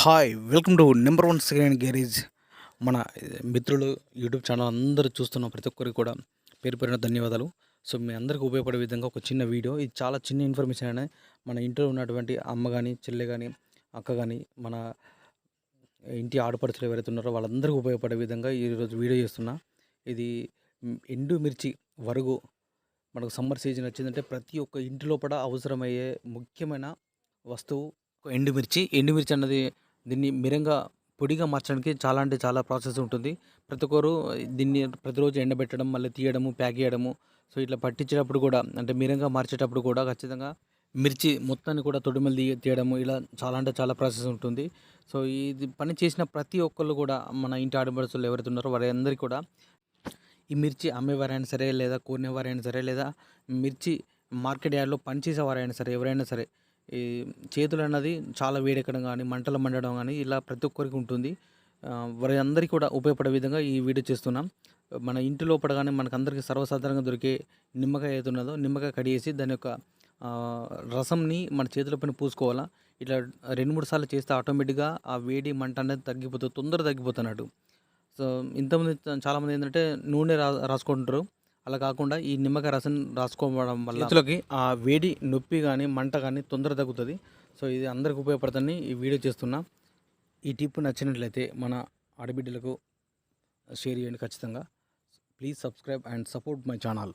Hi welcome to number one second hand garage. మన మిత్రులు YouTube channel అందరూ చూస్తున్న ప్రతి ఒక్కరికి కూడా పేరు పేరున ధన్యవాదాలు. సో మీ అందరికీ ఉపయోగపడే విధంగా ఒక చిన్న వీడియో. ఇది చాలా చిన్న ఇన్ఫర్మేషన్ అనే మన ఇంట్లో ఉన్నటువంటి అమ్మ కానీ చెల్లె కానీ అక్క కానీ మన ఇంటి ఆడపడుచులు ఎవరైతే ఉన్నారో వాళ్ళందరికీ ఉపయోగపడే విధంగా ఈరోజు వీడియో చేస్తున్నా. ఇది ఎండు మిర్చి వరుగు మనకు సమ్మర్ సీజన్ వచ్చిందంటే ప్రతి ఒక్క ఇంటి లోపల అవసరమయ్యే ముఖ్యమైన వస్తువు ఎండుమిర్చి ఎండుమిర్చి అన్నది దీన్ని మిరంగా పొడిగా మార్చడానికి చాలా అంటే చాలా ప్రాసెస్ ఉంటుంది. ప్రతి ఒక్కరు దీన్ని ప్రతిరోజు ఎండబెట్టడం మళ్ళీ తీయడము ప్యాక్ చేయడము సో ఇట్లా పట్టించేటప్పుడు కూడా అంటే మిరంగా మార్చేటప్పుడు కూడా ఖచ్చితంగా మిర్చి మొత్తాన్ని కూడా తొడిమలు తీ తీయడము ఇలా చాలా అంటే చాలా ప్రాసెస్ ఉంటుంది. సో ఇది పని చేసిన ప్రతి ఒక్కళ్ళు కూడా మన ఇంటి ఆడబడుసులు ఎవరైతే ఉన్నారో వారందరికీ కూడా ఈ మిర్చి అమ్మేవారైనా సరే లేదా కోరినవారైనా సరే లేదా మిర్చి మార్కెట్ యార్డ్లో పనిచేసేవారైనా సరే ఎవరైనా సరే ఈ చేతులు అన్నది చాలా వేడెక్కడం కానీ మంటలు మండడం కానీ ఇలా ప్రతి ఒక్కరికి ఉంటుంది. వారందరికీ వారి అందరికీ కూడా ఉపయోగపడే విధంగా ఈ వీడియో చేస్తున్నాం. మన ఇంటి లోపల కానీ మనకు అందరికీ సర్వసాధారణంగా దొరికే నిమ్మకాయ ఏది ఉన్నదో నిమ్మకాయ కడిగేసి దాని యొక్క రసంని మన చేతుల పైన పూసుకోవాలా? ఇట్లా రెండు మూడు సార్లు చేస్తే ఆటోమేటిక్గా ఆ వేడి మంట అనేది తగ్గిపోతుంది తొందరగా తగ్గిపోతున్నట్టు. సో ఇంతమంది చాలామంది ఏంటంటే నూనె రా రాసుకుంటారు. అలా కాకుండా ఈ నిమ్మకాయ రసం రాసుకోవడం వల్ల ఇతరులకి ఆ వేడి నొప్పి కానీ మంట కానీ తొందర తగ్గుతుంది. సో ఇది అందరికి ఉపయోగపడుతుందని ఈ వీడియో చేస్తున్నా. ఈ టిప్ నచ్చినట్లయితే మన ఆడబిడ్డలకు షేర్ చేయండి ఖచ్చితంగా. Please subscribe and support my channel.